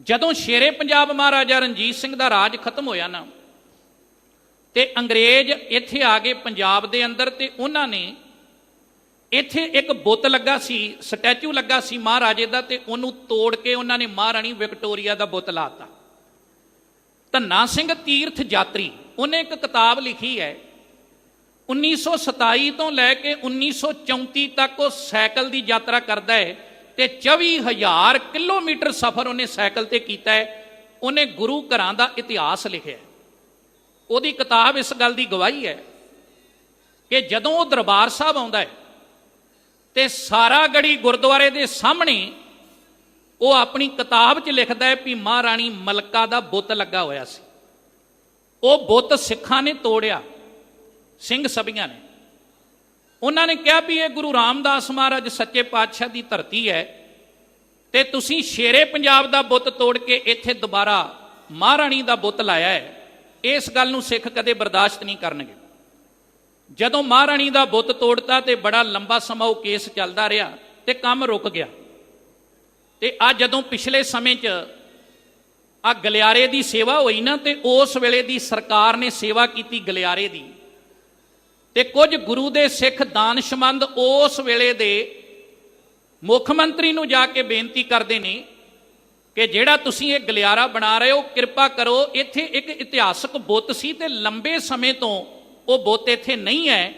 ਜਦੋਂ ਸ਼ੇਰੇ ਪੰਜਾਬ ਮਹਾਰਾਜਾ ਰਣਜੀਤ ਸਿੰਘ ਦਾ ਰਾਜ ਖਤਮ ਹੋਇਆ ਨਾ, ਤੇ ਅੰਗਰੇਜ਼ ਇੱਥੇ ਆ ਗਏ ਪੰਜਾਬ ਦੇ ਅੰਦਰ ਤੇ ਉਹਨਾਂ ਨੇ ਇੱਥੇ ਇੱਕ ਬੁੱਤ ਲੱਗਾ ਸੀ, ਸਟੈਚੂ ਲੱਗਾ ਸੀ ਮਹਾਰਾਜੇ ਦਾ ਤੇ ਉਹਨੂੰ ਤੋੜ ਕੇ ਉਹਨਾਂ ਨੇ ਮਹਾਰਾਣੀ ਵਿਕਟੋਰੀਆ ਦਾ ਬੁੱਤ ਲਾਤਾ ਧੰਨਾ ਸਿੰਘ ਤੀਰਥ ਯਾਤਰੀ, ਉਹਨੇ ਇੱਕ ਕਿਤਾਬ ਲਿਖੀ ਹੈ 1927 ਤੋਂ ਲੈ ਕੇ 1934 ਤੱਕ ਉਹ ਸਾਈਕਲ ਦੀ ਯਾਤਰਾ ਕਰਦਾ ਹੈ। ਤੇ 24000 ਕਿਲੋਮੀਟਰ ਸਫ਼ਰ ਉਹਨੇ ਸਾਈਕਲ ਤੇ ਕੀਤਾ ਹੈ। ਉਹਨੇ ਗੁਰੂ ਘਰਾਂ ਦਾ ਇਤਿਹਾਸ ਲਿਖਿਆ ਉਹਦੀ ਕਿਤਾਬ ਇਸ ਗੱਲ ਦੀ ਗਵਾਹੀ ਹੈ ਕਿ ਜਦੋਂ ਉਹ ਦਰਬਾਰ ਸਾਹਿਬ ਆਉਂਦਾ ਹੈ ਤੇ ਸਾਰਾ ਗੜੀ ਗੁਰਦੁਆਰੇ ਦੇ ਸਾਹਮਣੇ ਉਹ ਆਪਣੀ ਕਿਤਾਬ 'ਚ ਲਿਖਦਾ ਹੈ ਵੀ ਮਹਾਰਾਣੀ ਮਲਕਾ ਦਾ ਬੁੱਤ ਲੱਗਾ ਹੋਇਆ ਸੀ। ਉਹ ਬੁੱਤ ਸਿੱਖਾਂ ਨੇ ਤੋੜਿਆ, ਸਿੰਘ ਸਭੀਆਂ ਨੇ। ਉਹਨਾਂ ਨੇ ਕਿਹਾ ਵੀ ਇਹ ਗੁਰੂ ਰਾਮਦਾਸ ਮਹਾਰਾਜ ਸੱਚੇ ਪਾਤਸ਼ਾਹ ਦੀ ਧਰਤੀ ਹੈ ਤੇ ਤੁਸੀਂ ਸ਼ੇਰੇ ਪੰਜਾਬ ਦਾ ਬੁੱਤ ਤੋੜ ਕੇ ਇੱਥੇ ਦੁਬਾਰਾ ਮਹਾਰਾਣੀ ਦਾ ਬੁੱਤ ਲਾਇਆ ਹੈ। ਇਸ ਗੱਲ ਨੂੰ ਸਿੱਖ ਕਦੇ ਬਰਦਾਸ਼ਤ ਨਹੀਂ ਕਰਨਗੇ। ਜਦੋਂ ਮਹਾਰਾਣੀ ਦਾ ਬੁੱਤ ਤੋੜਤਾ ਤੇ ਬੜਾ ਲੰਬਾ ਸਮਾਂ ਉਹ ਕੇਸ ਚੱਲਦਾ ਰਿਹਾ ਤੇ ਕੰਮ ਰੁਕ ਗਿਆ। ਤੇ ਆ ਜਦੋਂ ਪਿਛਲੇ ਸਮੇਂ 'ਚ ਆ ਗਲਿਆਰੇ ਦੀ ਸੇਵਾ ਹੋਈ ਨਾ ਤੇ ਉਸ ਵੇਲੇ ਦੀ ਸਰਕਾਰ ਨੇ ਸੇਵਾ ਕੀਤੀ ਗਲਿਆਰੇ ਦੀ। ਤੇ ਕੁਝ ਗੁਰੂ ਦੇ ਸਿੱਖ ਦਾਨਸ਼ਮੰਦ ਉਸ ਵੇਲੇ ਦੇ ਮੁੱਖ ਮੰਤਰੀ ਨੂੰ ਜਾ ਕੇ ਬੇਨਤੀ ਕਰਦੇ ਨੇ ਕਿ ਜਿਹੜਾ ਤੁਸੀਂ ਇਹ ਗਲਿਆਰਾ ਬਣਾ ਰਹੇ ਹੋ, ਕਿਰਪਾ ਕਰੋ, ਇੱਥੇ ਇੱਕ ਇਤਿਹਾਸਕ ਬੁੱਤ ਸੀ ਤੇ ਲੰਬੇ ਸਮੇਂ ਤੋਂ ਉਹ ਬੁੱਤ ਇੱਥੇ ਨਹੀਂ ਹੈ।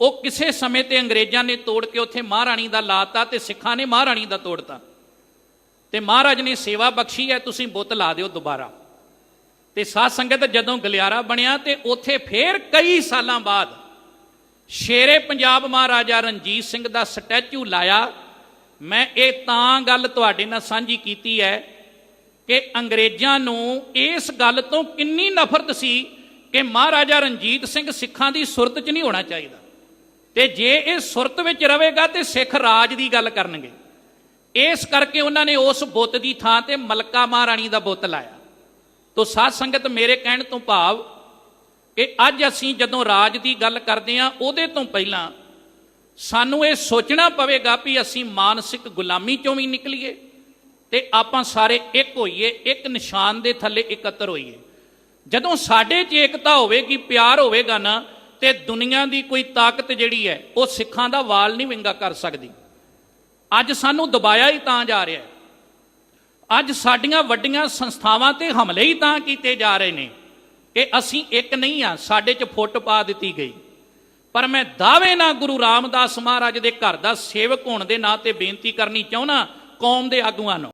ਉਹ ਕਿਸੇ ਸਮੇਂ ਤੇ ਅੰਗਰੇਜ਼ਾਂ ਨੇ ਤੋੜ ਕੇ ਉੱਥੇ ਮਹਾਰਾਣੀ ਦਾ ਲਾਤਾ ਤੇ ਸਿੱਖਾਂ ਨੇ ਮਹਾਰਾਣੀ ਦਾ ਤੋੜਤਾ। ਤੇ ਮਹਾਰਾਜ ਨੇ ਸੇਵਾ ਬਖਸ਼ੀ ਹੈ, ਤੁਸੀਂ ਬੁੱਤ ਲਾ ਦਿਓ ਦੁਬਾਰਾ। ਤੇ ਸਾਧ ਸੰਗਤ ਜਦੋਂ ਗਲਿਆਰਾ ਬਣਿਆ ਤੇ ਉੱਥੇ ਫੇਰ ਕਈ ਸਾਲਾਂ ਬਾਅਦ ਸ਼ੇਰੇ ਪੰਜਾਬ ਮਹਾਰਾਜਾ ਰਣਜੀਤ ਸਿੰਘ ਦਾ ਸਟੈਚੂ ਲਾਇਆ। ਮੈਂ ਇਹ ਤਾਂ ਗੱਲ ਤੁਹਾਡੇ ਨਾਲ ਸਾਂਝੀ ਕੀਤੀ ਹੈ ਕਿ ਅੰਗਰੇਜ਼ਾਂ ਨੂੰ ਇਸ ਗੱਲ ਤੋਂ ਕਿੰਨੀ ਨਫ਼ਰਤ ਸੀ ਕਿ ਮਹਾਰਾਜਾ ਰਣਜੀਤ ਸਿੰਘ ਸਿੱਖਾਂ ਦੀ ਸੁਰਤ 'ਚ ਨਹੀਂ ਹੋਣਾ ਚਾਹੀਦਾ। ਤੇ ਜੇ ਇਹ ਸੁਰਤ ਵਿੱਚ ਰਹੇਗਾ ਤੇ ਸਿੱਖ ਰਾਜ ਦੀ ਗੱਲ ਕਰਨਗੇ। ਇਸ ਕਰਕੇ ਉਹਨਾਂ ਨੇ ਉਸ ਬੁੱਤ ਦੀ ਥਾਂ ਤੇ ਮਲਕਾ ਮਹਾਰਾਣੀ ਦਾ ਬੁੱਤ ਲਾਇਆ। ਤੋ ਸਾਧ ਸੰਗਤ ਮੇਰੇ ਕਹਿਣ ਤੋਂ ਭਾਵ ਕਿ ਅੱਜ ਅਸੀਂ ਜਦੋਂ ਰਾਜ ਦੀ ਗੱਲ ਕਰਦੇ ਹਾਂ, ਉਹਦੇ ਤੋਂ ਪਹਿਲਾਂ ਸਾਨੂੰ ਇਹ ਸੋਚਣਾ ਪਵੇਗਾ ਵੀ ਅਸੀਂ ਮਾਨਸਿਕ ਗੁਲਾਮੀ ਚੋਂ ਵੀ ਨਿਕਲੀਏ ਤੇ ਆਪਾਂ ਸਾਰੇ ਇੱਕ ਹੋਈਏ, ਇੱਕ ਨਿਸ਼ਾਨ ਦੇ ਥੱਲੇ ਇਕੱਤਰ ਹੋਈਏ। ਜਦੋਂ ਸਾਡੇ 'ਚ ਏਕਤਾ ਹੋਵੇਗੀ, ਪਿਆਰ ਹੋਵੇਗਾ ਨਾ, ਤੇ ਦੁਨੀਆ ਦੀ ਕੋਈ ਤਾਕਤ ਜਿਹੜੀ ਹੈ, ਉਹ ਸਿੱਖਾਂ ਦਾ ਵਾਲ ਨਹੀਂ ਵਿੰਗਾ ਕਰ ਸਕਦੀ। ਅੱਜ ਸਾਨੂੰ ਦਬਾਇਆ ਹੀ ਤਾਂ ਜਾ ਰਿਹਾ ਅੱਜ ਸਾਡੀਆਂ ਵੱਡੀਆਂ ਸੰਸਥਾਵਾਂ ਤੇ ਹਮਲੇ ਹੀ ਤਾਂ ਕੀਤੇ ਜਾ ਰਹੇ ਨੇ। ਕਿ ਅਸੀਂ ਇੱਕ ਨਹੀਂ ਆ, ਸਾਡੇ 'ਚ ਫੁੱਟ ਪਾ ਦਿੱਤੀ ਗਈ। ਪਰ ਮੈਂ ਦਾਅਵੇ ਨਾਲ ਗੁਰੂ ਰਾਮਦਾਸ ਮਹਾਰਾਜ ਦੇ ਘਰ ਦਾ ਸੇਵਕ ਹੋਣ ਦੇ ਨਾਂ ਤੇ ਬੇਨਤੀ ਕਰਨੀ ਚਾਹੁੰਦਾ, ਕੌਮ ਦੇ ਆਗੂਆਂ ਨੂੰ।